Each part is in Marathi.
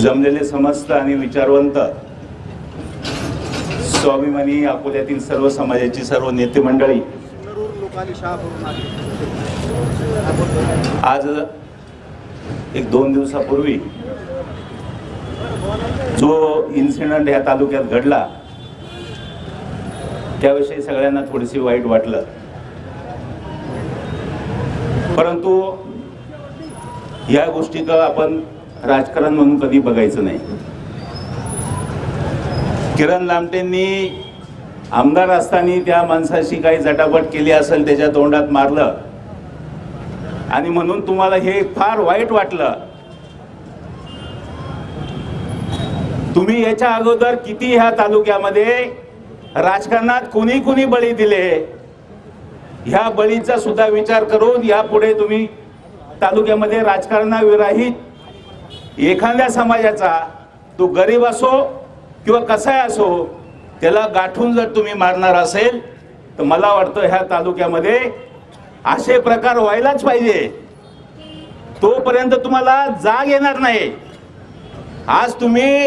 जमलेले समस्त आणि विचारवंत स्वाभिमानी अकोल्यातील सर्व समाजाची सर्व नेते मंडळी. आज एक दोन दिवसापूर्वी जो इन्सिडंट ह्या तालुक्यात घडला त्याविषयी सगळ्यांना थोडीशी वाईट वाटलं. परंतु या गोष्टीचं आपण राजकारण म्हणून कधी बघायचं नाही. किरण लामटेंनी आमदार असताना त्या माणसाशी काही जटापट केली असेल त्याच्या तोंडात मारलं. आणि म्हणून तुम्हाला हे फार वाईट वाटलं. तुम्ही याच्या अगोदर किती ह्या तालुक्यामध्ये राजकारणात कुणी कुणी बळी दिले? ह्या बळीचा सुद्धा विचार करून यापुढे तुम्ही तालुक्यामध्ये राजकारणाविराहित एखाद्या समाजाचा तो गरीब असो किंवा कसाही असो त्याला गाठून जर तुम्ही मारणार असेल तर मला वाटतं ह्या तालुक्यामध्ये असे प्रकार व्हायलाच पाहिजे. तोपर्यंत तुम्हाला जाग येणार नाही. आज तुम्ही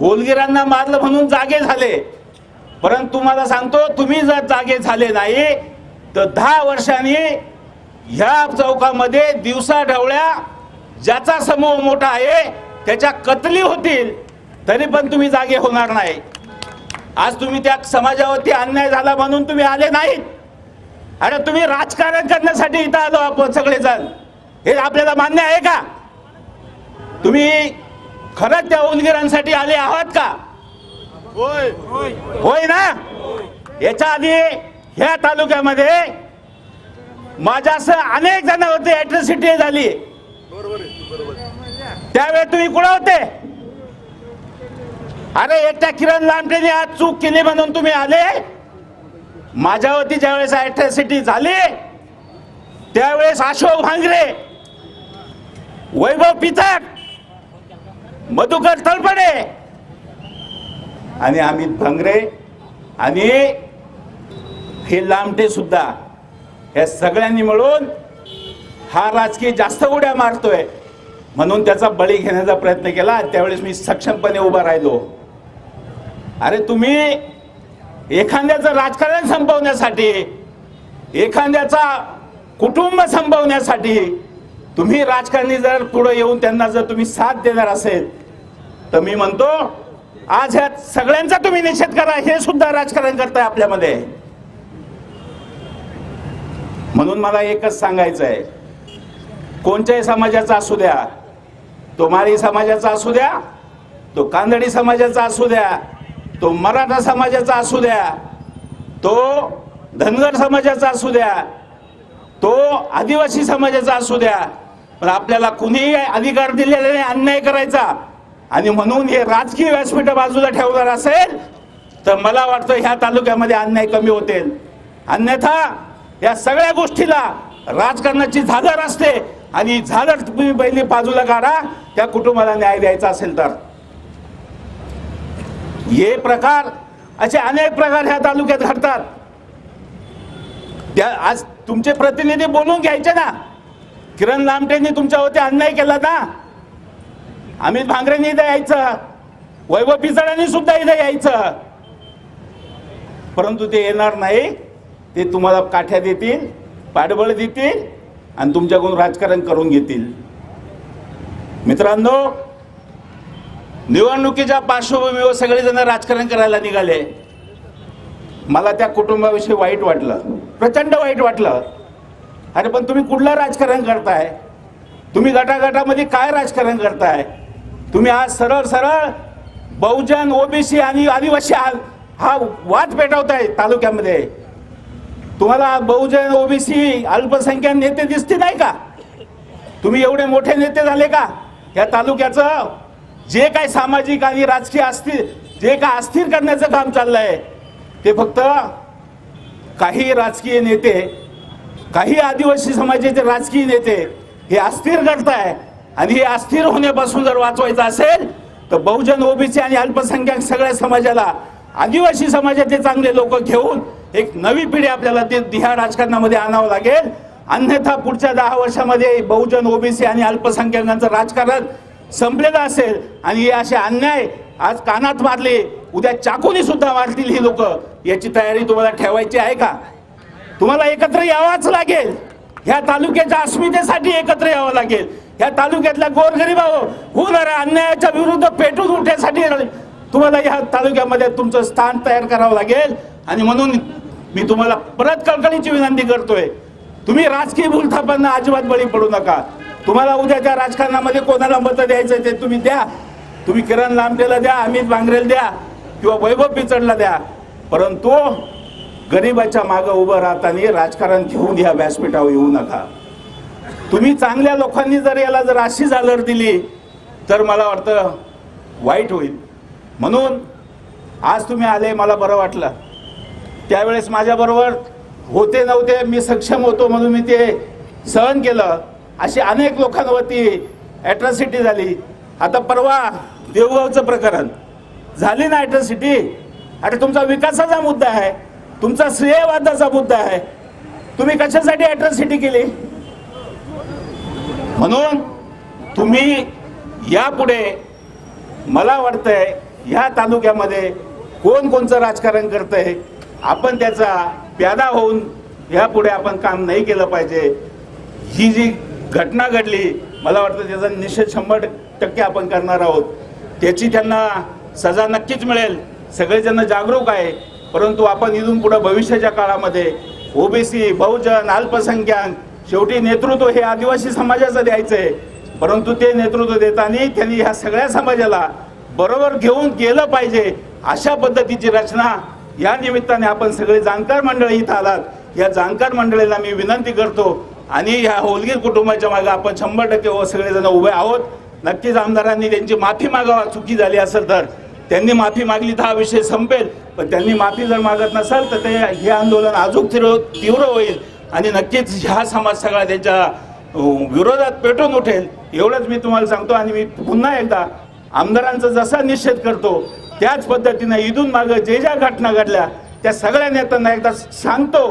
होलगिरांना मारलं म्हणून जागे झाले. परंतु तुम्हाला सांगतो तुम्ही जर जागे झाले नाही तर दहा वर्षांनी ह्या चौकामध्ये दिवसा ढवळ्या ज्याचा समूह मोठा आहे त्याच्या कतली होतील तरी पण तुम्ही जागे होणार नाही. आज तुम्ही त्या समाजावरती अन्याय झाला म्हणून तुम्ही आले नाहीत. अरे तुम्ही राजकारण करण्यासाठी इथं आलो आपण सगळेजण. हे आपल्याला मान्य आहे का? तुम्ही खरंच त्या उलगिरांसाठी आले आहात का? होय. ना? याच्या आधी ह्या तालुक्यामध्ये माझ्यासह अनेक जणांवरती ऍट्रॉसिटी झाली. त्यावेळेस तुम्ही कुठं होते? अरे एकट्या किरण लांबटेने आज चूक केली म्हणून तुम्ही आले. माझ्यावरती ज्यावेळेस ऍट्रॉसिटी झाली त्यावेळेस अशोक भांगरे वैभव पितक मधुकर तळपडे आणि अमित भांगरे आणि हे लांबटे सुद्धा या सगळ्यांनी मिळून हा राजकीय जास्त उड्या मारतोय. म्हणून त्याचा बळी घेण्याचा प्रयत्न केला. त्यावेळेस मी सक्षमपणे उभा राहिलो. अरे तुम्ही एखाद्याचं राजकारण संपवण्यासाठी एखाद्याचा कुटुंब संपवण्यासाठी तुम्ही राजकारणी जर पुढे येऊन त्यांना जर तुम्ही साथ देणार असेल तर मी म्हणतो आज ह्या सगळ्यांचा तुम्ही निषेध करा. हे सुद्धा राजकारण करताय आपल्यामध्ये. म्हणून मला एकच सांगायचं आहे कोणत्याही समाजाचा असू द्या तो माळी समाजाचा असू द्या तो कांदडी समाजाचा असू द्या तो मराठा समाजाचा असू द्या तो धनगर समाजाचा असू द्या तो आदिवासी समाजाचा असू द्या पण आपल्याला कुणीही अधिकार दिलेला नाही अन्याय करायचा. आणि म्हणून हे राजकीय व्यासपीठ बाजूला ठेवणार असेल तर मला वाटतं ह्या तालुक्यामध्ये अन्याय कमी होतील. अन्यथा या सगळ्या गोष्टीला राजकारणाची झालर असते. आणि झालं तुम्ही पहिली बाजूला काढा त्या कुटुंबाला न्याय द्यायचा असेल तर. हे प्रकार असे अनेक प्रकार ह्या तालुक्यात घडतात. त्या आज तुमचे प्रतिनिधी बोलून घ्यायचे ना. किरण लामटेंनी तुमच्यावरती अन्याय केला ना. अमित भांगरेंनी इथं यायचं. वैभव पिचडांनी सुद्धा इथं यायचं. परंतु ते येणार नाही. ते तुम्हाला काठ्या देतील पाठबळ देतील आणि तुमच्याकडून राजकारण करून घेतील. मित्रांनो निवडणुकीच्या पार्श्वभूमीवर सगळेजण राजकारण करायला निघाले. मला त्या कुटुंबाविषयी वाईट वाटलं. प्रचंड वाईट वाटलं. अरे पण तुम्ही कुठलं राजकारण करताय? तुम्ही गटागटामध्ये काय राजकारण करताय? तुम्ही आज सरळ सरळ बहुजन ओबीसी आणि आदिवासी हा हा वाद पेटवताय तालुक्यामध्ये. तुम्हाला बहुजन ओबीसी अल्पसंख्याक नेते दिसते नाही का? तुम्ही एवढे मोठे नेते झाले का? या तालुक्याचं जे काय सामाजिक आणि राजकीय अस्थिर जे काय अस्थिर करण्याचं काम चाललंय ते फक्त काही राजकीय नेते काही आदिवासी समाजाचे राजकीय नेते हे अस्थिर करताय आणि हे अस्थिर होण्यापासून जर वाचवायचं असेल तर बहुजन ओबीसी आणि अल्पसंख्याक सगळ्या समाजाला आदिवासी समाजाचे चांगले लोक घेऊन एक नवी पिढी आपल्याला ते ह्या राजकारणामध्ये आणावं लागेल. अन्यथा पुढच्या दहा वर्षामध्ये बहुजन ओबीसी आणि अल्पसंख्याकांचं राजकारण संपलेलं असेल आणि हे असे अन्याय आज कानात मारले उद्या चाकूनी सुद्धा मारतील ही लोक. याची तयारी तुम्हाला ठेवायची आहे का? तुम्हाला एकत्र यावाच लागेल. ह्या तालुक्याच्या अस्मितेसाठी एकत्र यावं लागेल. ह्या तालुक्यातल्या गोरगरिबावर होणाऱ्या अन्यायाच्या विरुद्ध पेटून उठण्यासाठी तुम्हाला ह्या तालुक्यामध्ये तुमचं स्थान तयार करावं लागेल. आणि म्हणून मी तुम्हाला परत कळकळीची विनंती करतोय. तुम्ही राजकीय भूलथापांना अजिबात बळी पडू नका. तुम्हाला उद्याच्या राजकारणामध्ये कोणाला मतं द्यायचं ते तुम्ही द्या. तुम्ही किरण लांबटेला द्या अमित बांगरेला द्या किंवा वैभव पिचडला द्या. परंतु गरिबाच्या मागं उभं राहताना राजकारण घेऊन या व्यासपीठावर येऊ नका. तुम्ही चांगल्या लोकांनी जर याला जर अशी झालर दिली तर मला वाटतं वाईट होईल. म्हणून आज तुम्ही आले मला बरं वाटलं. त्यावेळेस माझ्याबरोबर होते नव्हते मी सक्षम होतो म्हणून मी ते सहन केलं. अशी अनेक लोकांवरती ॲट्रॉसिटी झाली. आता परवा देवगावचं प्रकरण. झाली ना ॲट्रॉसिटी आता तुमचा विकासाचा मुद्दा आहे. तुमचा श्रेयवादाचा मुद्दा आहे. तुम्ही कशासाठी ॲट्रॉसिटी केली? म्हणून तुम्ही यापुढे मला वाटतंय ह्या तालुक्यामध्ये कोण कोणचं राजकारण करतंय आपण त्याचा प्यादा होऊन यापुढे आपण काम नाही केलं पाहिजे. ही जी घटना घडली मला वाटतं त्याचा निश्चित शंभर टक्के आपण करणार आहोत. त्याची त्यांना सजा नक्कीच मिळेल. सगळेजण जागरूक आहे. परंतु आपण इथून पुढे भविष्याच्या काळामध्ये ओबीसी बहुजन अल्पसंख्याक शेवटी नेतृत्व हे आदिवासी समाजाचं द्यायचं आहे परंतु ते नेतृत्व देताना त्यांनी ह्या सगळ्या समाजाला बरोबर घेऊन गेलं पाहिजे अशा पद्धतीची रचना या निमित्ताने आपण सगळे जाणकार मंडळी इथं आलात. या जाणकार मंडळीला मी विनंती करतो आणि ह्या होलगीर कुटुंबाच्या मागे आपण शंभर टक्के व सगळेजण उभे आहोत. नक्कीच आमदारांनी त्यांची माफी मागावा चुकी झाली असेल तर. त्यांनी माफी मागली तर हा विषय संपेल. पण त्यांनी माफी जर मागत नसेल तर ते हे आंदोलन अजून तीव्र तीव्र होईल. आणि नक्कीच ह्या समाज सगळा त्यांच्या विरोधात पेटून उठेल. एवढंच मी तुम्हाला सांगतो आणि मी पुन्हा एकदा आमदारांचा जसा निषेध करतो त्याच पद्धतीनं इथून मागं जे ज्या घटना घडल्या त्या सगळ्या नेत्यांना एकदा सांगतो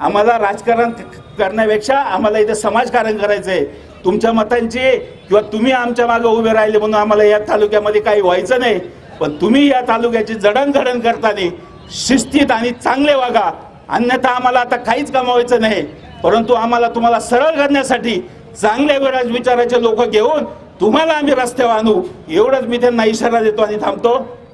आम्हाला राजकारण करण्यापेक्षा आम्हाला इथे समाजकारण करायचं आहे तुमच्या मतांची किंवा तुम्ही आमच्या मागे उभे राहिले म्हणून आम्हाला या तालुक्यामध्ये काही व्हायचं नाही. पण तुम्ही या तालुक्याची जडणघडण करताना शिस्तीत आणि चांगले वागा. अन्यथा आम्हाला आता काहीच कमावायचं नाही. परंतु आम्हाला तुम्हाला सरळ करण्यासाठी चांगल्या विराज विचाराचे लोक घेऊन तुम्हाला आम्ही रस्त्यावर आणू. एवढंच मी त्यांना इशारा देतो आणि थांबतो.